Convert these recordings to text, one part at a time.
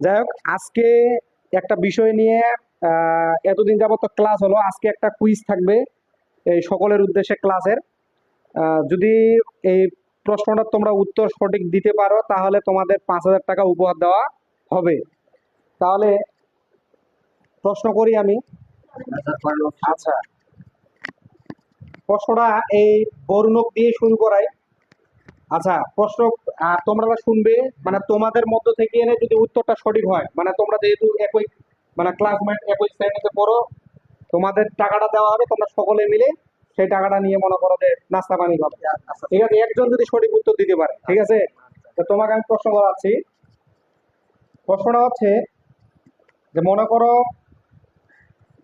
যাই হোক, আজকে একটা বিষয় নিয়ে এতদিন যাবত ক্লাস হলো, আজকে একটা কুইজ থাকবে এই সকলের উদ্দেশ্যে ক্লাসের যদি এই প্রশ্নটা তোমরা উত্তর সঠিক দিতে পারো, তাহলে তোমাদের পাঁচ হাজার টাকা উপহার দেওয়া হবে। তাহলে প্রশ্ন করি আমি। আচ্ছা প্রশ্নটা এই বর্ণক দিয়ে শুরু করাই। আচ্ছা প্রশ্ন তোমরা শুনবে মানে তোমাদের মধ্য থেকে এনে যদি উত্তরটা সঠিক হয় মানে তোমরা যেহেতু একই মানে ক্লাসমেট একই শ্রেণীতে পড়ো তোমাদের টাকাটা দেওয়া হবে তোমরা সকলে মিলে সেই টাকাটা নিয়ে মনে করো যে নাস্তা পানি খাবে। ঠিক আছে একজন যদি সঠিক উত্তর দিতে পারে ঠিক আছে? তো তোমাকে আমি প্রশ্ন করাচ্ছি। প্রশ্নটা হচ্ছে যে মনে করো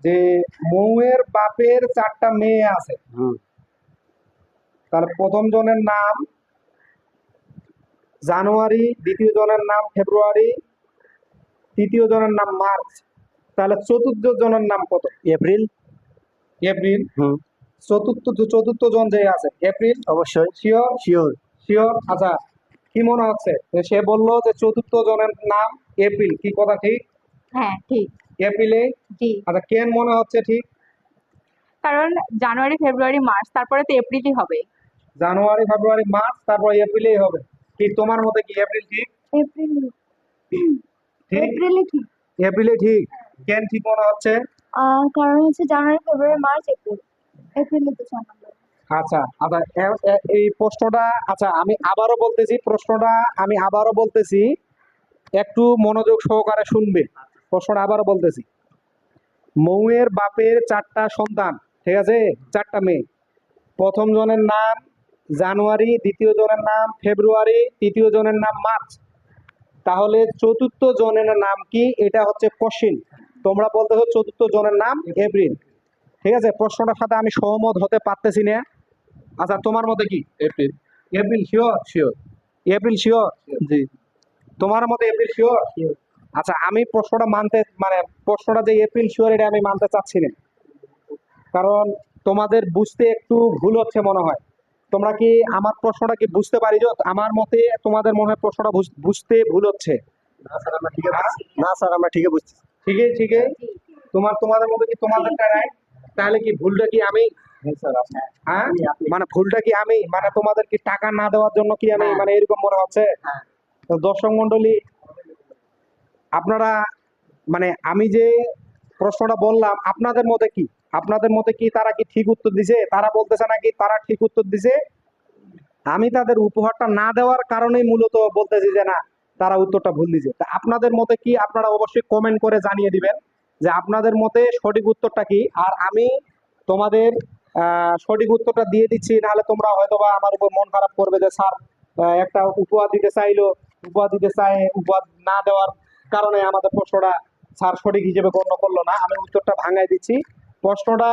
যে মৌয়ের বাপের চারটা মেয়ে আছে। তাহলে প্রথম জনের নাম জানুয়ারি দ্বিতীয় জনের নাম ফেব্রুয়ারি তৃতীয় জনের নাম মার্চ তাহলে চতুর্থ জনের নাম কত? এপ্রিল। এপ্রিল। হুম। চতুর্থ চতুর্থ জন যে আছে এপ্রিল? অবশ্যই। শিওর? শিওর। শিওর? আচ্ছা কি মনে হচ্ছে? সে বলল যে চতুর্থ জনের নাম এপ্রিল কি কথা ঠিক? হ্যাঁ ঠিক। এপ্রিলে? জি। আচ্ছা কেন মনে হচ্ছে ঠিক? কারণ জানুয়ারি ফেব্রুয়ারি মার্চ তারপরে তো এপ্রিলই হবে। জানুয়ারি ফেব্রুয়ারি মার্চ তারপর এপ্রিলেই হবে। কি তোমার মতে কি এপ্রিল ঠিক? এপ্রিল ঠিক। এপ্রিলই ঠিক। এপ্রিলে ঠিক? কেন ঠিক মনে হচ্ছে? কারণ হচ্ছে জানুয়ারি ফেব্রুয়ারি মার্চ এপ্রিল। এপ্রিলে তো আচ্ছা আচ্ছা এ- এ- এই প্রশ্নটা আচ্ছা আমি আবারও বলতেছি প্রশ্নটা আমি আবারও বলতেছি একটু মনোযোগ সহকারে শুনবে। প্রশ্নটা আবারও বলতেছি। মৌয়ের বাপের চারটা সন্তান ঠিক আছে? চারটা মেয়ে। প্রথম জনের নাম জানুয়ারি দ্বিতীয় জনের নাম ফেব্রুয়ারি তৃতীয় জনের নাম মার্চ। তাহলে চতুর্থ জনের নাম কি? এটা হচ্ছে কোশ্চিন তোমরা বলতেছো চতুর্থ জনের নাম এপ্রিল। ঠিক আছে? প্রশ্নটার সাথে আমি সহমত হতে পারতেছি না। আচ্ছা তোমার মতে কি? April. April sure? Sure. April sure? জি। তোমার মতে এপ্রিল শিওর। আচ্ছা আমি প্রশ্নটা মানতে মানে প্রশ্নটা যে এপ্রিল শিওর এটা আমি মানতে চাচ্ছি না। কারণ তোমাদের বুঝতে একটু ভুল হচ্ছে মনে হয়। তোমরা কি আমার প্রশ্নটা কি বুঝতে পারিছো আমার মতে তোমাদের মনে হয় প্রশ্নটা বুঝ- বুঝতে ভুল হচ্ছে? না স্যার আমরা ঠিকই বুঝছি। না স্যার আমরা ঠিকই বুঝছি। ঠিকই ঠিকই। তোমার তোমাদের মধ্যে কি তোমাদেরটা রাইট তাহলে কি ভুলটা কি আমি? হ্যাঁ হ্যাঁ। মানে ভুলটা কি আমি? মানে তোমাদের কি টাকা না দেওয়ার জন্য কি আমি হ্যাঁ। মানে এরকম মনে হচ্ছে? হ্যাঁ। তো দর্শক মন্ডলী আপনারা মানে আমি যে প্রশ্নটা বললাম, আপনাদের মতে কি? আপনাদের মতে কি তারা কি ঠিক উত্তর দিছে? তারা বলতেছে নাকি তারা ঠিক উত্তর দিছে? আমি তাদের উপহারটা না দেওয়ার কারণেই মূলত বলতেছি যে না, তারা উত্তরটা ভুল দিছে। তা আপনাদের মতে কি আপনারা অবশ্যই কমেন্ট করে জানিয়ে দিবেন যে আপনাদের মতে সঠিক উত্তরটা কি? আর আমি তোমাদের সঠিক উত্তরটা দিয়ে দিচ্ছি, নাহলে তোমরা হয়তোবা আমার উপর মন খারাপ করবে যে স্যার একটা উপহার দিতে চাইলো, উপহার দিতে চাই উপহার না দেওয়ার কারণে আমাদের প্রশ্নটা স্যার সঠিক হিসেবে গণ্য করল না। আমি উত্তরটা ভাঙাই দিচ্ছি। প্রশ্নটা